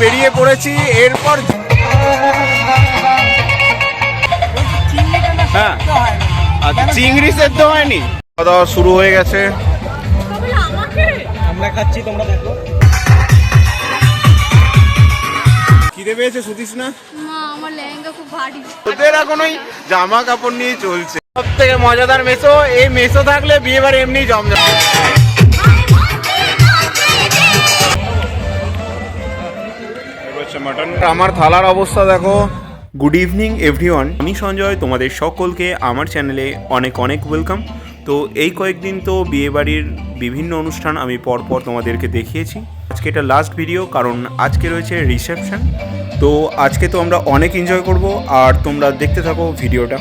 বেরিয়ে পড়েছি এরপর হ্যাঁ আচ্ছা চিংড়ি সেদ্ধ হয়নি? খাওয়া দাওয়া শুরু হয়ে গেছে। আমরা খাচ্ছি তোমরা দেখো। খিদে পেয়েছে শুধিস না? মা আমার লেহেঙ্গা খুব ভারী। ওদের এখন জামা কাপড় নিয়ে চলছে। সব থেকে মজাদার মেসো এই মেসো থাকলে বিয়ে বাড়ি এমনি জমজম আমার থালার অবস্থা দেখো। গুড ইভিনিং এভরিওয়ান আমি সঞ্জয়, তোমাদের সকলকে আমার চ্যানেলে অনেক অনেক ওয়েলকাম তো এই কয়েকদিন তো বিয়েবাড়ির বিভিন্ন অনুষ্ঠান আমি পরপর তোমাদেরকে দেখিয়েছি। আজকে এটা লাস্ট ভিডিও কারণ আজকে রয়েছে রিসেপশন তো আজকে তো আমরা অনেক এনজয় করব, আর তোমরা দেখতে থাকো ভিডিওটা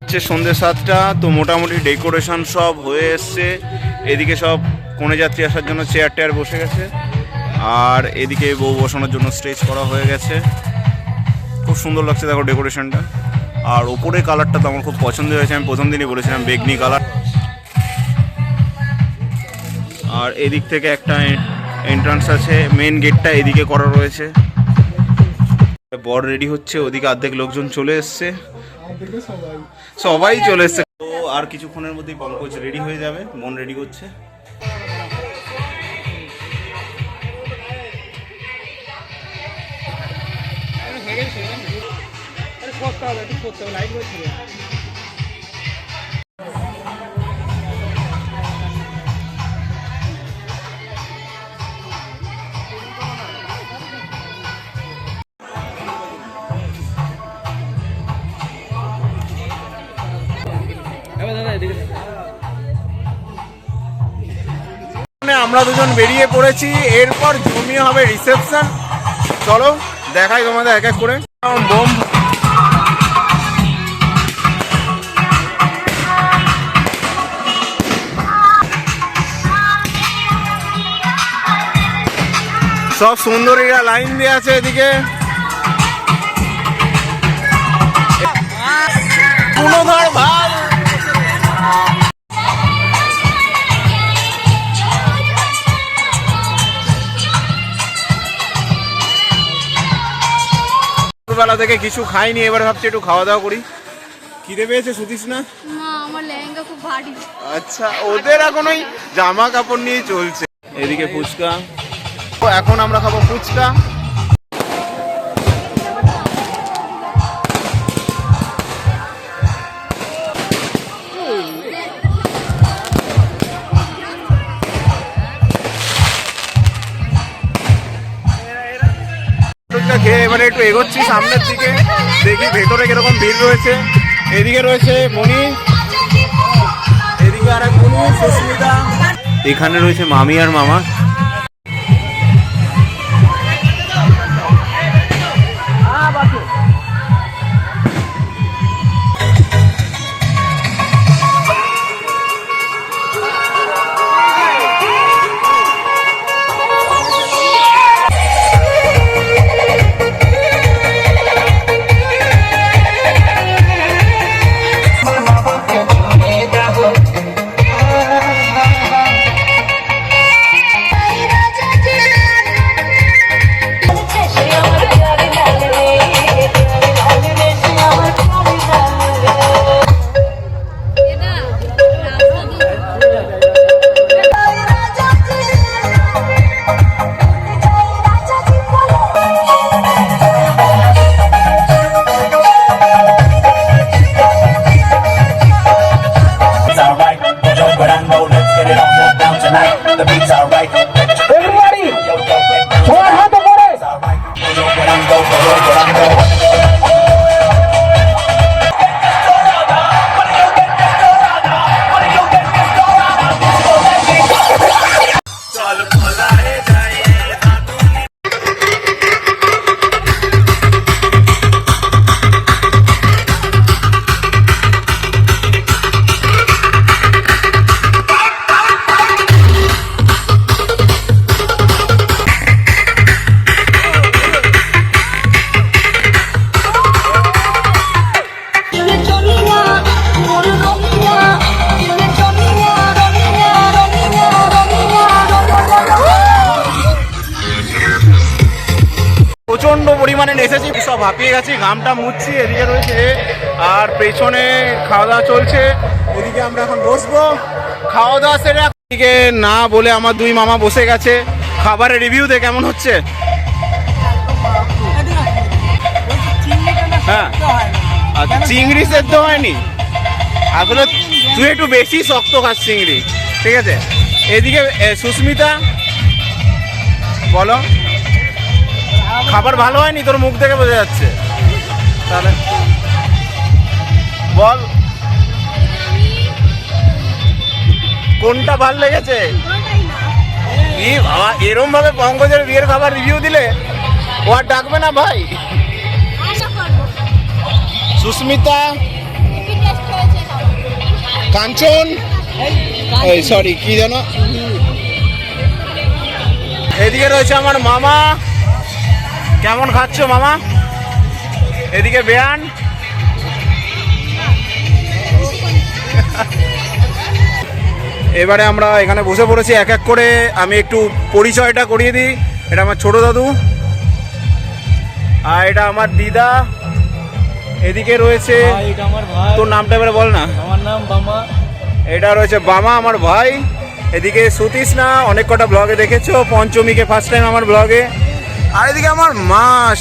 হচ্ছে সন্ধ্যে সাতটা, তো মোটামুটি ডেকোরেশন সব হয়ে এসছে। এদিকে সব কোণে যাত্রী আসার জন্য চেয়ার টেয়ার বসে গেছে। আর এদিকে বউ বসানোর জন্য স্টেজ করা হয়ে গেছে। খুব সুন্দর লাগছে দেখো ডেকোরেশনটা। আর ওপরে কালারটা তো আমার খুব পছন্দ হয়েছে। আমি প্রথম দিনই বলেছিলাম বেগনি কালার। আর এদিক থেকে একটা এন্ট্রান্স আছে। মেন গেটটা এদিকে করা রয়েছে। বর রেডি হচ্ছে। ওদিকে অর্ধেক লোকজন চলে এসছে। সবাই চলে এসছে। তো আর কিছুক্ষণের মধ্যেই পঙ্কজ রেডি হয়ে যাবে। মন রেডি করছে। মানে আমরা দুজন বেরিয়ে পড়েছি এরপর জমিয়ে হবে রিসেপশন। চলো। দেখাই তোমাদের এক এক করে। বোম। সব সুন্দরীরা লাইন দিয়ে আছে এদিকে। পুনধর ভাব বেলা থেকে কিছু খাইনি এবার ভাবছি একটু খাওয়া দাওয়া করি। খিদে পেয়েছে শুধিস না? মা আমার লেহেঙ্গা খুব ভারী। আচ্ছা ওদের এখন ওই জামা কাপড় নিয়ে চলছে। এদিকে ফুচকা। এখন আমরা খাব ফুচকা। খেয়ে এবারে একটু এগোচ্ছি সামনের দিকে। দেখি ভেতরে কীরকম ভিড় রয়েছে। এদিকে রয়েছে মনি এদিকে আর এক মনি সুস্মিতা। এখানে রয়েছে মামি আর মামা। ঘামটা মুচ্ছি এদিকে রয়েছে আর পেছনে খাওয়া দাওয়া চলছে। এদিকে আমরা এখন বসবো। খাওয়া দাওয়া সেরে এদিকে না বলে আমার দুই মামা বসে গেছে। খাবারের রিভিউ দে, কেমন হচ্ছে? হ্যাঁ। আচ্ছা চিংড়ি সেদ্ধ হয়নি? আসলে তুই একটু বেশি শক্ত খাস চিংড়ি, ঠিক আছে? এদিকে সুস্মিতা, বলো। খাবার ভালো হয়নি? তোর মুখ থেকে বোঝা যাচ্ছে। তাহলে বল। কোনটা ভালো লেগেছে? এরম ভাবে পঙ্কজের বিয়ের খাবার রিভিউ দিলে ও আর ডাকবে না ভাই? সুস্মিতা, কাঞ্চন, এই সরি কি যেন? এদিকে রয়েছে আমার মামা। কেমন খাচ্ছ মামা? এদিকে বেয়ান। এবারে আমরা এখানে বসে পড়েছি এক এক করে। আমি একটু পরিচয়টা করিয়ে দিই। এটা আমার ছোট দাদু। আর এটা আমার দিদা। এদিকে রয়েছে তোর নামটা এবারে বল না। আমার নাম বামা। এটা রয়েছে বামা আমার ভাই। এদিকে সুতিস না অনেক কটা ব্লগে দেখেছ। পঞ্চমীকে ফার্স্ট টাইম আমার ব্লগে আর এদিকে আমার মাস।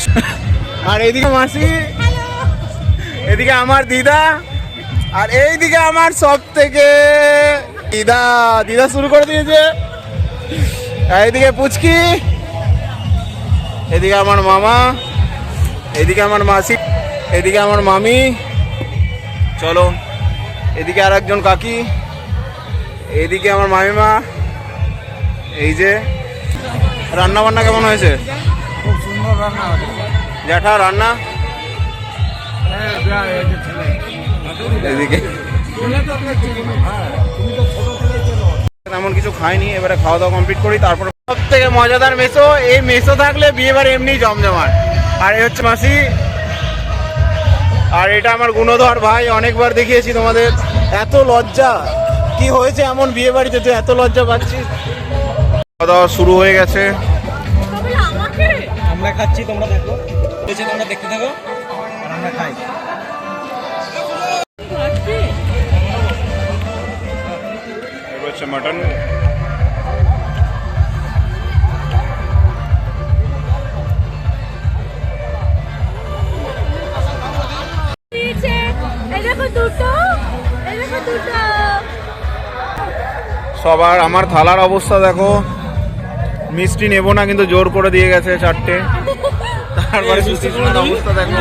আর এদিকে মাসি। এদিকে আমার দিদা। আর এইদিকে আমার সব থেকে দিদা। দিদা শুরু করে দিয়েছে। এদিকে পুচকি। এদিকে আমার মামা। এদিকে আমার মাসি। এদিকে আমার মামি। চলো। এদিকে আর একজন কাকি। এদিকে আমার মামিমা। এই যে। রান্না বান্না কেমন হয়েছে? খুব সুন্দর রান্না জ্যাঠা রান্না? এদিকে। তেমন কিছু খাইনি এবারে খাওয়া দাওয়া কমপ্লিট করি তারপর সব থেকে মজাদার মেসো এই মেসো থাকলে বিয়ে বাড়ি এমনি জমজমাট। আর এই হচ্ছে মাসি আর এটা আমার গুণধর ভাই অনেকবার দেখিয়েছি তোমাদের। এত লজ্জা কি হয়েছে এমন বিয়ে বাড়িতে তুই এত লজ্জা পাচ্ছিস? খাওয়া দাওয়া শুরু হয়ে গেছে। আমরা খাচ্ছি তোমরা দেখো। হয়েছে তোমরা দেখতে থাকো। আর আমরা খাই। হচ্ছে মাটন সবার আমার থালার অবস্থা দেখো। মিষ্টি নেব না কিন্তু জোর করে দিয়ে গেছে চারটে। তারপরে অবস্থা দেখো।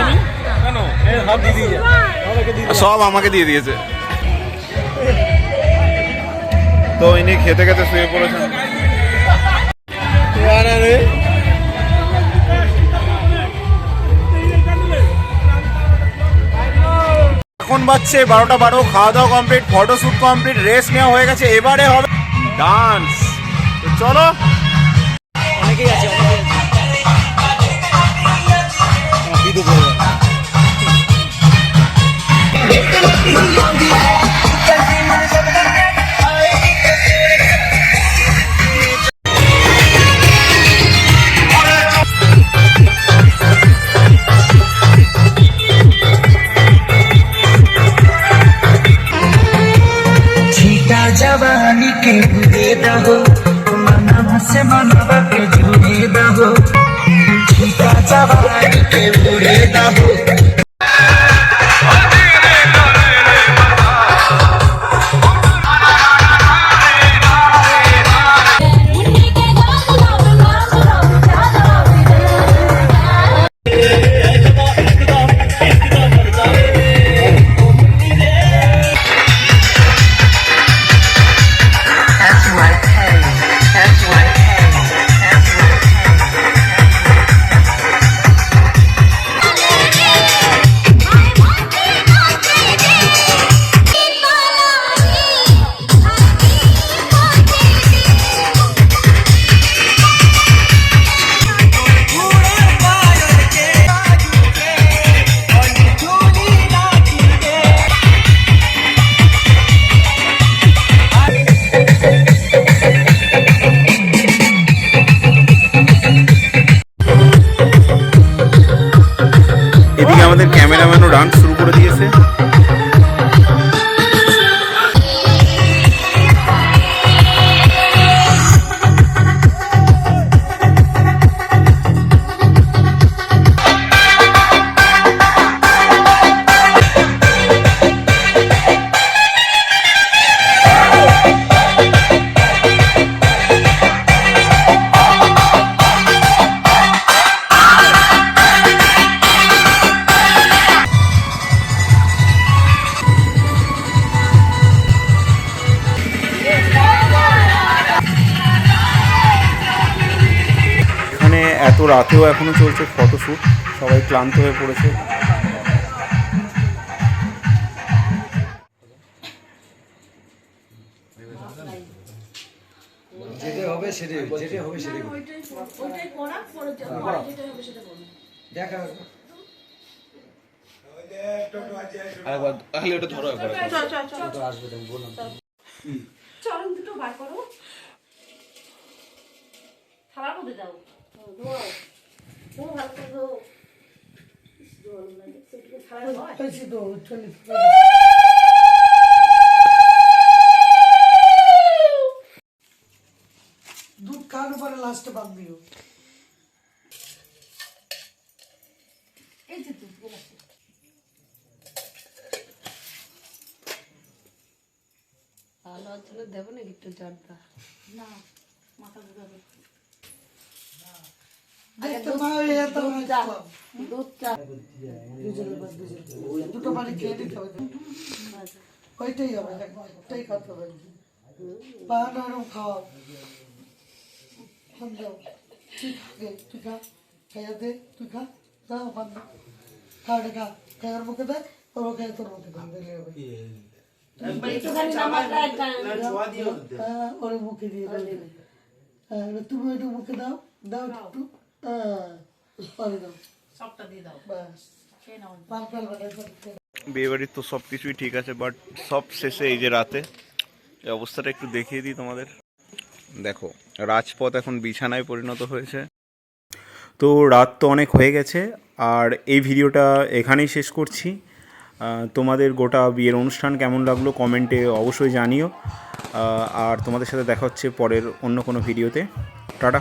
সব আমাকে দিয়ে দিয়েছে। তো ইনি খেতে খেতে শুয়ে পড়েছেন। এখন বাজছে বারোটা বারো খাওয়া দাওয়া কমপ্লিট ফটোশ্যুট কমপ্লিট রেস্ট নেওয়া হয়ে গেছে এবারে হবে ডান্স চলো। অনেকেই আছে অনেকেই আছে রাতেও এখনও চলছে ফটোশ্যুট সবাই ক্লান্ত হয়ে পড়েছে। যেটা হবে যেটা হবে সেটাই দেখা আরেকবার তাহলে ওটা ধরো একবার আসবে তুমি বললাম চরম দুটো বার করো। খাবার মধ্যে দাও ধোয়াও দুধ খাওয়ার পরে লাস্ট বাদ দিও। এই যে দুধ দেবো নাকি একটু জর্দা না মাথা ঘুরাবে। দুটো বাড়ি খেয়ে দিতে হবে। ওইটাই হবে ওইটাই খাতে হবে। পান আরম খাওয়াও ফোন দাও তুই খাগে তুই খা। খাইয়া দে তুই খা। দাও ফোন দাও খা রে খা। খাইয়ার মুখে দে ওর মুখে তোর মুখে দে। দিলে হবে একটুখানি নামাজ হ্যাঁ ওর মুখে দিয়ে দেবে। হ্যাঁ এবার তুমি ওইটা মুখে দাও দাও। একটু। বিয়েবাড়ির তো সব কিছুই ঠিক আছে বাট সব শেষে এই যে রাতে অবস্থাটা একটু দেখিয়ে দিই তোমাদের। দেখো, রাজপথ এখন বিছানায় পরিণত হয়েছে। তো রাত তো অনেক হয়ে গেছে, আর এই ভিডিওটা এখানেই শেষ করছি। তোমাদের গোটা বিয়ের অনুষ্ঠান কেমন লাগল কমেন্টে অবশ্যই জানিও। আর তোমাদের সাথে দেখা হচ্ছে পরের অন্য কোনো ভিডিওতে। টাটা।